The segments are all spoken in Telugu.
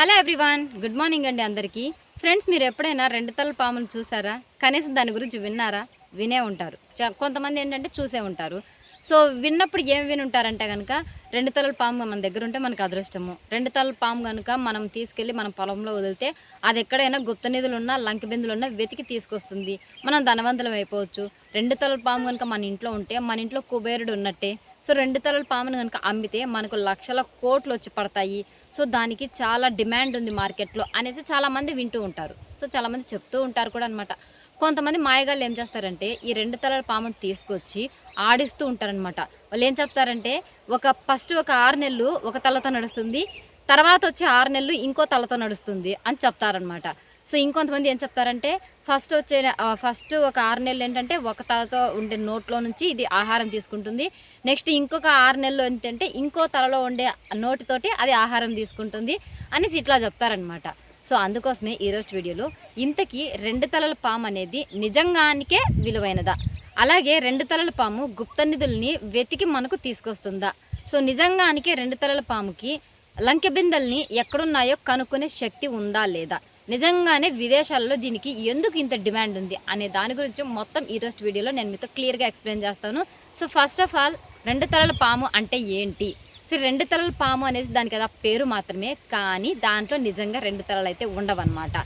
హలో ఎవ్రీవాన్ గుడ్ మార్నింగ్ అండి అందరికీ. ఫ్రెండ్స్ మీరు ఎప్పుడైనా రెండు తల పామును చూసారా? కనీసం దాని గురించి విన్నారా? వినే ఉంటారు. కొంతమంది ఏంటంటే చూసే ఉంటారు. సో విన్నప్పుడు ఏం విని ఉంటారంటే కనుక రెండు తలల పాము మన దగ్గర ఉంటే మనకు అదృష్టము. రెండు తలల పాము కనుక మనం తీసుకెళ్ళి మన పొలంలో వదిలితే అది ఎక్కడైనా గుప్త నిధులు ఉన్నా లంక బిందులు ఉన్నా వెతికి తీసుకొస్తుంది. మనం ధనవంతులం అయిపోవచ్చు. రెండు తలల పాము కనుక మన ఇంట్లో ఉంటే మన ఇంట్లో కుబేరుడు ఉన్నట్టే సో రెండు తలల పామును కనుక అమ్మితే మనకు లక్షల కోట్లు వచ్చి పడతాయి. సో దానికి చాలా డిమాండ్ ఉంది మార్కెట్లో అనేసి చాలామంది వింటూ ఉంటారు. సో చాలామంది చెప్తూ ఉంటారు కూడా అనమాట కొంతమంది మాయగాళ్ళు ఏం చేస్తారంటే ఈ రెండు తలల పామును తీసుకొచ్చి ఆడిస్తూ ఉంటారనమాట వాళ్ళు ఏం చెప్తారంటే ఒక ఫస్ట్ ఒక ఆరు నెలలు ఒక తలతో నడుస్తుంది తర్వాత వచ్చి ఆరు నెలలు ఇంకో తలతో నడుస్తుంది అని చెప్తారనమాట సో ఇంకొంతమంది ఏం చెప్తారంటే ఫస్ట్ వచ్చే ఫస్ట్ ఒక ఆరు నెలలు ఏంటంటే ఒక తలతో ఉండే నోట్లో నుంచి ఇది ఆహారం తీసుకుంటుంది. నెక్స్ట్ ఇంకొక ఆరు నెలలు ఏంటంటే ఇంకో తలలో ఉండే నోటితోటి అది ఆహారం తీసుకుంటుంది అనేసి ఇట్లా చెప్తారనమాట సో అందుకోసమే ఈరోజు వీడియోలో ఇంతకీ రెండు తలల పాము అనేది నిజంగానికే విలువైనదా? అలాగే రెండు తలల పాము గుప్త నిధుల్ని వెతికి మనకు తీసుకొస్తుందా? సో నిజంగానికే రెండు తలల పాముకి లంకె బిందెల్ని ఎక్కడున్నాయో కనుక్కునే శక్తి ఉందా లేదా? నిజంగానే విదేశాల్లో దీనికి ఎందుకు ఇంత డిమాండ్ ఉంది అనే దాని గురించి మొత్తం ఈరోజు వీడియోలో నేను మీతో క్లియర్గా ఎక్స్ప్లెయిన్ చేస్తాను. సో ఫస్ట్ ఆఫ్ ఆల్ రెండు తలల పాము అంటే ఏంటి? సో రెండు తలల పాము అనేది దానికి కదా పేరు మాత్రమే కానీ దాంట్లో నిజంగా రెండు తలలు అయితే ఉండవన్నమాట.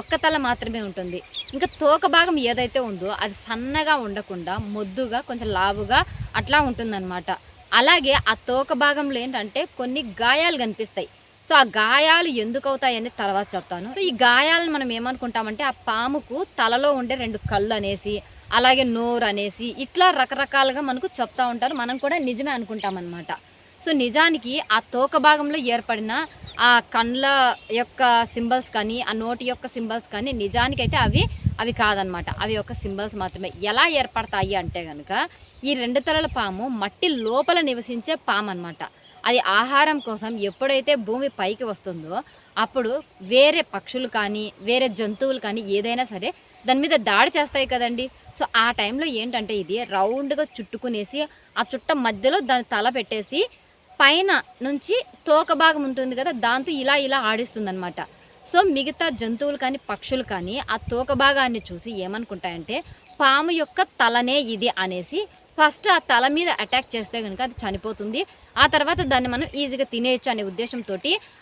ఒక్క తల మాత్రమే ఉంటుంది. ఇంకా తోక భాగం ఏదైతే ఉందో అది సన్నగా ఉండకుండా మొద్దుగా కొంచెం లావుగా అట్లా ఉంటుందన్నమాట. అలాగే ఆ తోక భాగంలో ఏంటంటే కొన్ని గాయాలు కనిపిస్తాయి. సో ఆ గాయాలు ఎందుకు అవుతాయని తర్వాత చెప్తాను. సో ఈ గాయాలను మనం ఏమనుకుంటామంటే ఆ పాముకు తలలో ఉండే రెండు కళ్ళు అనేసి అలాగే నోరు అనేసి ఇట్లా రకరకాలుగా మనకు చెప్తా ఉంటారు. మనం కూడా నిజమే అనుకుంటాం అనమాట సో నిజానికి ఆ తోక భాగంలో ఏర్పడిన ఆ కండ్ల యొక్క సింబల్స్ కానీ ఆ నోటి యొక్క సింబల్స్ కానీ నిజానికైతే అవి అవి కాదనమాట అవి ఒక సింబల్స్ మాత్రమే. ఎలా ఏర్పడతాయి అంటే కనుక ఈ రెండు తలల పాము మట్టి లోపల నివసించే పాము అనమాట అది ఆహారం కోసం ఎప్పుడైతే భూమి పైకి వస్తుందో అప్పుడు వేరే పక్షులు కానీ వేరే జంతువులు కానీ ఏదైనా సరే దాని మీద దాడి చేస్తాయి కదండి. సో ఆ టైంలో ఏంటంటే ఇది రౌండ్గా చుట్టుకునేసి ఆ చుట్ట మధ్యలో దాని తల పెట్టేసి పైన నుంచి తోక భాగం ఉంటుంది కదా దాంతో ఇలా ఇలా ఆడిస్తుందన్నమాట. సో మిగతా జంతువులు కానీ పక్షులు కానీ ఆ తోక భాగాన్ని చూసి ఏమనుకుంటాయంటే పాము యొక్క తలనే ఇది అనేసి ఫస్ట్ ఆ తల మీద అటాక్ చేస్తే కనుక అది చనిపోతుంది. ఆ తర్వాత దాన్ని మనం ఈజీగా తినేయచ్చు అనే ఉద్దేశంతో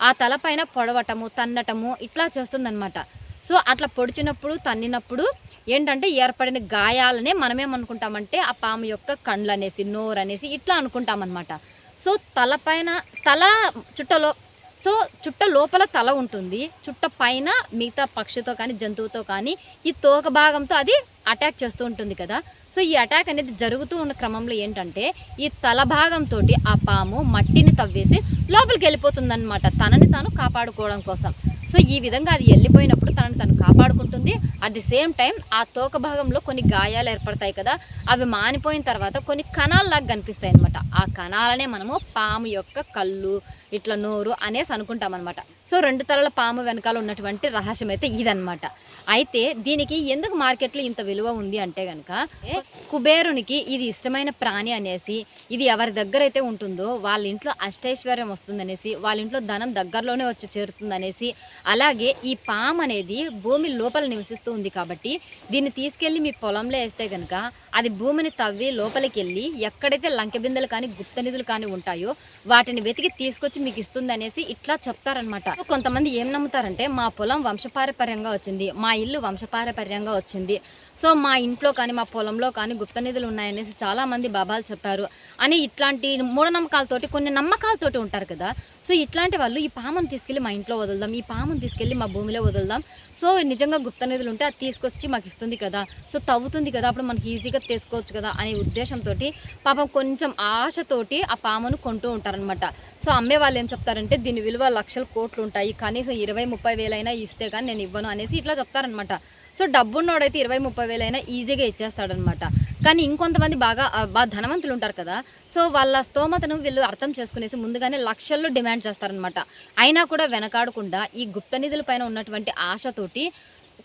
ఆ తల పైన పొడవటము తన్నటము ఇట్లా చేస్తుందన్నమాట. సో అట్లా పొడిచినప్పుడు తన్నినప్పుడు ఏంటంటే ఏర్పడిన గాయాలనే మనమేమనుకుంటామంటే ఆ పాము యొక్క కండ్లు అనేసి నోరు అనేసి ఇట్లా అనుకుంటామన్నమాట. సో తల పైన తల చుట్టలో సో చుట్ట లోపల తల ఉంటుంది. చుట్ట పైన మిగతా పక్షితో కానీ జంతువుతో కానీ ఈ తోక భాగంతో అది అటాక్ చేస్తూ ఉంటుంది కదా. సో ఈ అటాక్ అనేది జరుగుతూ ఉన్న క్రమంలో ఏంటంటే ఈ తల భాగంతో ఆ పాము మట్టిని తవ్వేసి లోపలికి వెళ్ళిపోతుందన్నమాట. తనని తాను కాపాడుకోవడం కోసం. సో ఈ విధంగా అది వెళ్ళిపోయినప్పుడు తనని తను కాపాడుకుంటుంది. అట్ ది సేమ్ టైం ఆ తోక భాగంలో కొన్ని గాయాలు ఏర్పడతాయి కదా అవి మానిపోయిన తర్వాత కొన్ని కణాల్లాగా కనిపిస్తాయి అనమాట ఆ కణాలనే మనము పాము యొక్క కళ్ళు ఇట్లా నోరు అనేసి అనుకుంటాం అనమాట సో రెండు తలల పాము వెనకాల ఉన్నటువంటి రహస్యం అయితే ఇదనమాట అయితే దీనికి ఎందుకు మార్కెట్లో ఇంత విలువ ఉంది అంటే కనుక కుబేరునికి ఇది ఇష్టమైన ప్రాణి అనేసి ఇది ఎవరి దగ్గర అయితే ఉంటుందో వాళ్ళ ఇంట్లో అష్టైశ్వర్యం వస్తుందనేసి వాళ్ళ ఇంట్లో ధనం దగ్గరలోనే వచ్చి చేరుతుందనేసి అలాగే ఈ పాము అనేది భూమి లోపల నివసిస్తూ ఉంది కాబట్టి దీన్ని తీసుకెళ్ళి మీ పొలంలో వేస్తే కనుక అది భూమిని తవ్వి లోపలికి వెళ్ళి ఎక్కడైతే లంకె బిందెలు కానీ గుప్త నిధులు కానీ ఉంటాయో వాటిని వెతికి తీసుకొచ్చి మీకు ఇస్తుంది అనేసి ఇట్లా చెప్తారనమాట కొంతమంది ఏం నమ్ముతారంటే మా పొలం వంశపారపర్యంగా వచ్చింది. మా ఇల్లు వంశపారపర్యంగా వచ్చింది. సో మా ఇంట్లో కానీ మా పొలంలో కానీ గుప్త నిధులు ఉన్నాయనేసి చాలా మంది బాబాలు చెప్పారు. అని ఇట్లాంటి మూఢనమ్మకాలతోటి కొన్ని నమ్మకాలతోటి ఉంటారు కదా. సో ఇట్లాంటి వాళ్ళు ఈ పామును తీసుకెళ్ళి మా ఇంట్లో వదులుదాం ఈ పామును తీసుకెళ్ళి మా భూమిలో వదులుదాం. సో నిజంగా గుప్త నిధులు ఉంటే అది తీసుకొచ్చి మాకు ఇస్తుంది కదా. సో తవ్వుతుంది కదా అప్పుడు మనకి ఈజీగా తీసుకోవచ్చు కదా అనే ఉద్దేశంతో పాపం కొంచెం ఆశతోటి ఆ పామును కొంటూ ఉంటారనమాట సో అమ్మే వాళ్ళు ఏం చెప్తారంటే దీని విలువ లక్షల కోట్లు ఉంటాయి కనీసం ఇరవై ముప్పై వేలైనా ఇస్తే కానీ నేను ఇవ్వను అనేసి ఇట్లా చెప్తారనమాట సో డబ్బున్నోడైతే ఇరవై ముప్పై వేలైనా ఈజీగా ఇచ్చేస్తాడనమాట కానీ ఇంకొంతమంది బాగా బాగా ధనవంతులు ఉంటారు కదా సో వాళ్ళ స్తోమతను వీళ్ళు అర్థం చేసుకునేసి ముందుగానే లక్షల్లో డిమాండ్ చేస్తారనమాట అయినా కూడా వెనకాడకుండా ఈ గుప్త నిధుల పైన ఉన్నటువంటి ఆశతోటి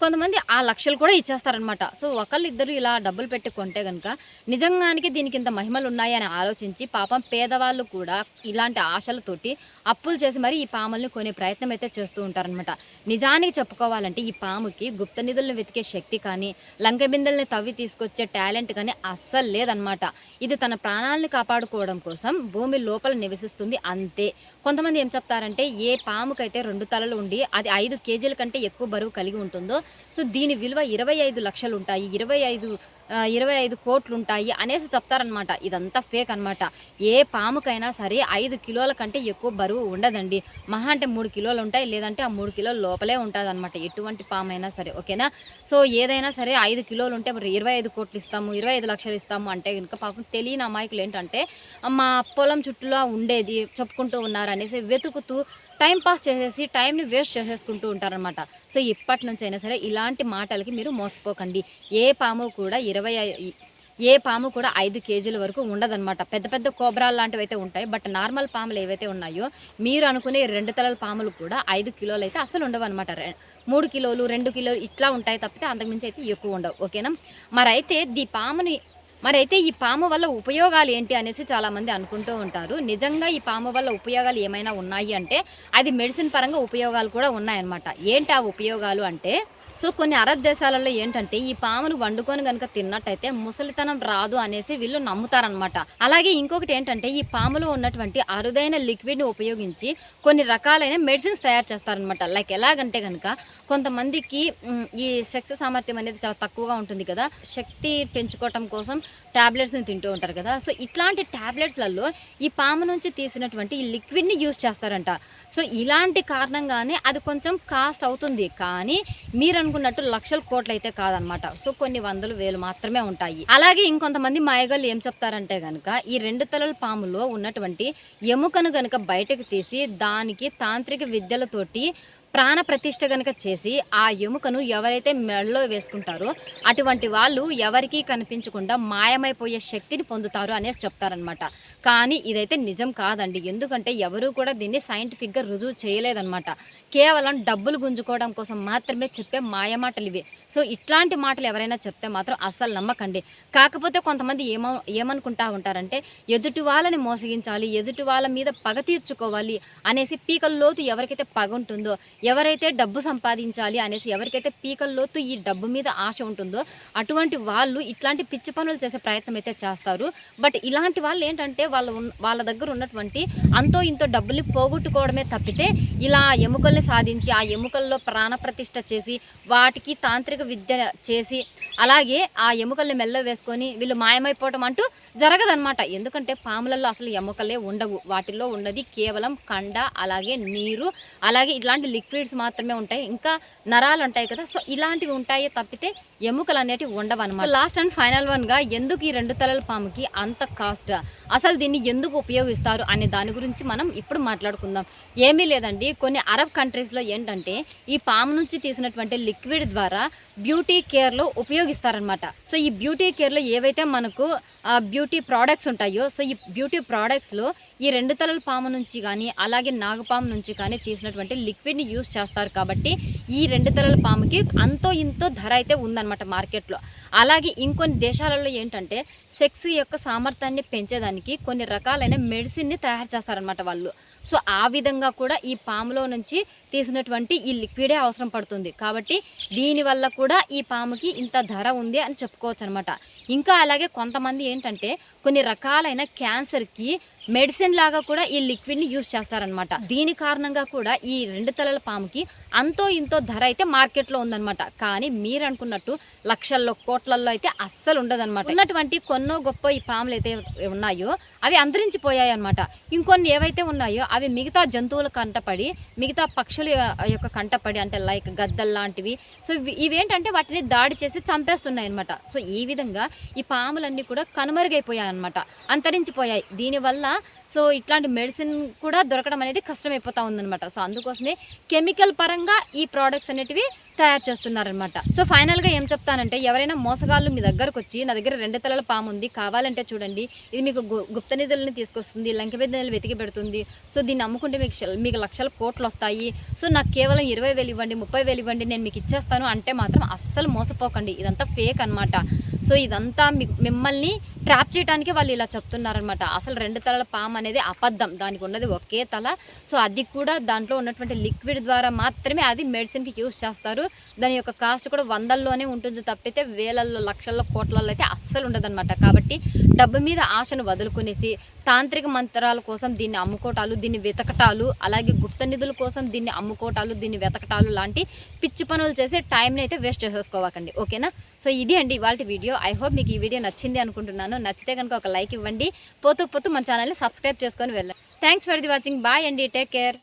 కొంతమంది ఆ లక్షలు కూడా ఇచ్చేస్తారనమాట సో ఒకళ్ళు ఇద్దరు ఇలా డబ్బులు పెట్టి కొంటే కనుక నిజంగానికి దీనికి ఇంత మహిమలు ఉన్నాయి అని ఆలోచించి పాపం పేదవాళ్ళు కూడా ఇలాంటి ఆశలతోటి అప్పులు చేసి మరి ఈ పాముల్ని కొనే ప్రయత్నం అయితే చేస్తూ ఉంటారనమాట నిజానికి చెప్పుకోవాలంటే ఈ పాముకి గుప్త నిధులను వెతికే శక్తి కానీ లంక బిందెల్ని తవ్వి తీసుకొచ్చే టాలెంట్ కానీ అస్సలు లేదనమాట ఇది తన ప్రాణాలను కాపాడుకోవడం కోసం భూమి లోపల నివసిస్తుంది అంతే. కొంతమంది ఏం చెప్తారంటే ఏ పాముకైతే రెండు తలలు ఉండి అది ఐదు కేజీల కంటే ఎక్కువ బరువు కలిగి ఉంటుందో సో దీని విలువ ఇరవై ఐదు లక్షలు ఉంటాయి ఇరవై ఐదు ఇరవై ఐదు కోట్లు ఉంటాయి అనేసి చెప్తారనమాట ఇదంతా ఫేక్ అనమాట ఏ పాముకైనా సరే ఐదు కిలోల కంటే ఎక్కువ బరువు ఉండదండి. మహా అంటే మూడు కిలోలు ఉంటాయి లేదంటే ఆ మూడు కిలోల లోపలే ఉంటుంది అనమాట ఎటువంటి పాము అయినా సరే ఓకేనా? సో ఏదైనా సరే ఐదు కిలోలు ఉంటే మరి ఇరవై ఐదు కోట్లు ఇస్తాము ఇరవై ఐదు లక్షలు ఇస్తాము అంటే కనుక పాపం తెలియని అమాయకులు ఏంటంటే మా పొలం చుట్టూలో ఉండేది చెప్పుకుంటూ ఉన్నారు అనేసి వెతుకుతూ టైం పాస్ చేసేసి టైంని వేస్ట్ చేసేసుకుంటూ ఉంటారనమాట సో ఇప్పటి నుంచి అయినా సరే ఇలాంటి మాటలకి మీరు మోసపోకండి. ఏ పాము కూడా ఇరవై ఏ పాము కూడా ఐదు కేజీల వరకు ఉండదన్నమాట. పెద్ద పెద్ద కోబ్రాలు లాంటివి అయితే ఉంటాయి. బట్ నార్మల్ పాములు ఏవైతే ఉన్నాయో మీరు అనుకునే రెండు తలల పాములు కూడా ఐదు కిలోలు అయితే అసలు ఉండవన్నమాట మూడు కిలోలు రెండు కిలోలు ఇట్లా ఉంటాయి తప్పితే అంతకుమించి అయితే ఎక్కువ ఉండవు. ఓకేనా? మరైతే ఈ పాముని మరైతే ఈ పాము వల్ల ఉపయోగాలు ఏంటి అనేసి చాలామంది అనుకుంటూ ఉంటారు. నిజంగా ఈ పాము వల్ల ఉపయోగాలు ఏమైనా ఉన్నాయి అంటే అది మెడిసిన్ పరంగా ఉపయోగాలు కూడా ఉన్నాయన్నమాట. ఏంటి ఆ ఉపయోగాలు అంటే సో కొన్ని అరబ్ దేశాలలో ఏంటంటే ఈ పామును వండుకొని కనుక తిన్నట్టయితే ముసలితనం రాదు అనేసి వీళ్ళు నమ్ముతారనమాట అలాగే ఇంకొకటి ఏంటంటే ఈ పాములో ఉన్నటువంటి అరుదైన లిక్విడ్ని ఉపయోగించి కొన్ని రకాలైన మెడిసిన్స్ తయారు చేస్తారనమాట లైక్ ఎలాగంటే కనుక కొంతమందికి ఈ సెక్స్ సామర్థ్యం అనేది చాలా తక్కువగా ఉంటుంది కదా. శక్తి పెంచుకోవటం కోసం ట్యాబ్లెట్స్ని తింటూ ఉంటారు కదా. సో ఇట్లాంటి టాబ్లెట్స్లలో ఈ పాము నుంచి తీసినటువంటి ఈ లిక్విడ్ని యూజ్ చేస్తారంట. సో ఇలాంటి కారణంగానే అది కొంచెం కాస్ట్ అవుతుంది. కానీ మీరు అనుకున్నట్టు లక్షల కోట్లు అయితే కాదనమాట. సో కొన్ని వందలు వేలు మాత్రమే ఉంటాయి. అలాగే ఇంకొంతమంది మాయగాళ్ళు ఏం చెప్తారంటే కనుక ఈ రెండు తలల పాములో ఉన్నటువంటి ఎముకను కనుక బయటకు తీసి దానికి తాంత్రిక విద్యలతోటి ప్రాణ ప్రతిష్ట కనుక చేసి ఆ ఎముకను ఎవరైతే మెడలో వేసుకుంటారో అటువంటి వాళ్ళు ఎవరికీ కనిపించకుండా మాయమైపోయే శక్తిని పొందుతారు అనేసి చెప్తారనమాట కానీ ఇదైతే నిజం కాదండి. ఎందుకంటే ఎవరూ కూడా దీన్ని సైంటిఫిక్గా రుజువు చేయలేదన్నమాట. కేవలం డబ్బులు గుంజుకోవడం కోసం మాత్రమే చెప్పే మాయమాటలు ఇవి. సో ఇట్లాంటి మాటలు ఎవరైనా చెప్తే మాత్రం అస్సలు నమ్మకండి. కాకపోతే కొంతమంది ఏమో ఏమనుకుంటా ఉంటారంటే ఎదుటి వాళ్ళని మోసగించాలి ఎదుటి వాళ్ళ మీద పగ తీర్చుకోవాలి అనేసి పీకల లోతు ఎవరికైతే పగ ఉంటుందో ఎవరైతే డబ్బు సంపాదించాలి అనేసి ఎవరికైతే పీకల లోతు ఈ డబ్బు మీద ఆశ ఉంటుందో అటువంటి వాళ్ళు ఇట్లాంటి పిచ్చి పనులు చేసే ప్రయత్నం అయితే చేస్తారు. బట్ ఇలాంటి వాళ్ళు ఏంటంటే వాళ్ళ వాళ్ళ దగ్గర ఉన్నటువంటి అంతో ఇంతో డబ్బుల్ని పోగొట్టుకోవడమే తప్పితే ఇలా ఎముకల్ని సాధించి ఆ ఎముకల్లో ప్రాణప్రతిష్ఠ చేసి వాటికి తాంత్రిక విద్య చేసి అలాగే ఆ ఎముకల్ని మెల్ల వేసుకొని వీళ్ళు మాయమైపోవటం అంటూ జరగదన్నమాట. ఎందుకంటే పాములలో అసలు ఎముకలే ఉండవు. వాటిల్లో ఉన్నది కేవలం కండ అలాగే నీరు అలాగే ఇలాంటి లిక్విడ్స్ మాత్రమే ఉంటాయి. ఇంకా నరాలు ఉంటాయి కదా సో ఇలాంటివి ఉంటాయి తప్పితే ఎముకలు అనేటివి ఉండవు అనమాట లాస్ట్ అండ్ ఫైనల్ వన్గా ఎందుకు ఈ రెండు తలల పాముకి అంత కాస్ట్? అసలు దీన్ని ఎందుకు ఉపయోగిస్తారు అనే దాని గురించి మనం ఇప్పుడు మాట్లాడుకుందాం. ఏమీ లేదండి. కొన్ని అరబ్ కంట్రీస్లో ఏంటంటే ఈ పాము నుంచి తీసినటువంటి లిక్విడ్ ద్వారా బ్యూటీ కేర్లో ఉపయోగిస్తారనమాట సో ఈ బ్యూటీ కేర్లో ఏవైతే మనకు బ్యూటీ ప్రోడక్ట్స్ ఉంటాయో సో ఈ బ్యూటీ ప్రోడక్ట్స్లో ఈ రెండు తలల పాము నుంచి కానీ అలాగే నాగపాము నుంచి కానీ తీసినటువంటి లిక్విడ్ని యూస్ చేస్తారు కాబట్టి ఈ రెండు తలల పాముకి అంతో ఇంతో ధర అయితే ఉందన్నమాట మార్కెట్లో. అలాగే ఇంకొన్ని దేశాలలో ఏంటంటే సెక్స్ యొక్క సామర్థ్యాన్ని పెంచేదానికి కొన్ని రకాలైన మెడిసిన్ని తయారు చేస్తారనమాట వాళ్ళు. సో ఆ విధంగా కూడా ఈ పాములో నుంచి తీసినటువంటి ఈ లిక్విడే అవసరం పడుతుంది. కాబట్టి దీనివల్ల కూడా ఈ పాముకి ఇంత ధర ఉంది అని చెప్పుకోవచ్చు అనమాట ఇంకా అలాగే కొంతమంది ఏంటంటే కొన్ని రకాలైన క్యాన్సర్కి మెడిసిన్ లాగా కూడా ఈ లిక్విడ్ని యూజ్ చేస్తారనమాట దీని కారణంగా కూడా ఈ రెండు తలల పాముకి అంతో ఇంతో ధర అయితే మార్కెట్లో ఉందన్నమాట. కానీ మీరు అనుకున్నట్టు లక్షల్లో కోట్లల్లో అయితే అస్సలు ఉండదన్నమాట. ఉన్నటువంటి కొన్నో గొప్ప ఈ పాములు అయితే ఉన్నాయో అవి అంతరించిపోయాయి అనమాట ఇంకొన్ని ఏవైతే ఉన్నాయో అవి మిగతా జంతువుల కంటపడి మిగతా పక్షుల యొక్క కంటపడి అంటే లైక్ గద్దల్ లాంటివి సో ఇవి- ఇవేంటంటే వాటిని దాడి చేసి చంపేస్తున్నాయి అనమాట సో ఈ విధంగా ఈ పాములన్నీ కూడా కనుమరుగైపోయాయి అనమాట అంతరించిపోయాయి. దీనివల్ల సో ఇట్లాంటి మెడిసిన్ కూడా దొరకడం అనేది కష్టమైపోతా ఉందన్నమాట. సో అందుకోసమే కెమికల్ పరంగా ఈ ప్రోడక్ట్స్ అనేటివి తయారు చేస్తున్నారనమాట సో ఫైనల్గా ఏం చెప్తానంటే ఎవరైనా మోసగాళ్ళు మీ దగ్గరకు వచ్చి నా దగ్గర రెండు తలల పాము ఉంది కావాలంటే చూడండి ఇది మీకు గు- గుప్త నిధులను తీసుకొస్తుంది లంక నిధులు వెతికి పెడుతుంది సో దీన్ని అమ్ముకుంటే మీకు మీకు లక్షల కోట్లు వస్తాయి సో నాకు కేవలం ఇరవై వేలు ఇవ్వండి ముప్పై వేలు ఇవ్వండి నేను మీకు ఇచ్చేస్తాను అంటే మాత్రం అస్సలు మోసపోకండి. ఇదంతా ఫేక్ అనమాట సో ఇదంతా మిమ్మల్ని ట్రాప్ చేయడానికి వాళ్ళు ఇలా చెప్తున్నారనమాట అసలు రెండు తలల పాము అనేది అబద్ధం. దానికి ఉన్నది ఒకే తల. సో అది కూడా దాంట్లో ఉన్నటువంటి లిక్విడ్ ద్వారా మాత్రమే అది మెడిసిన్కి యూస్ చేస్తారు. దాని యొక్క కాస్ట్ కూడా వందల్లోనే ఉంటుంది తప్పితే వేలల్లో లక్షల్లో కోట్లలో అయితే అస్సలు ఉండదన్నమాట. కాబట్టి డబ్బు మీద ఆశను వదులుకునేసి తాంత్రిక మంత్రాల కోసం దీన్ని అమ్ముకోటాలు దీన్ని వెతకటాలు అలాగే గుప్త నిధుల కోసం దీన్ని అమ్ముకోటాలు దీన్ని వెతకటాలు లాంటి పిచ్చి పనులు చేసి టైంని అయితే వేస్ట్ చేసేసుకోవకండి. ఓకేనా? సో ఇది అండి ఇవాళ వీడియో ఐ హోప్ మీకు ఈ వీడియో నచ్చింది అనుకుంటున్నాను. నచ్చితే కనుక ఒక లైక్ ఇవ్వండి. పోతూ పోతూ మన ఛానల్ని సబ్స్క్రైబ్ చేసుకొని వెళ్ళండి. Thanks for the watching bye అండి. Take care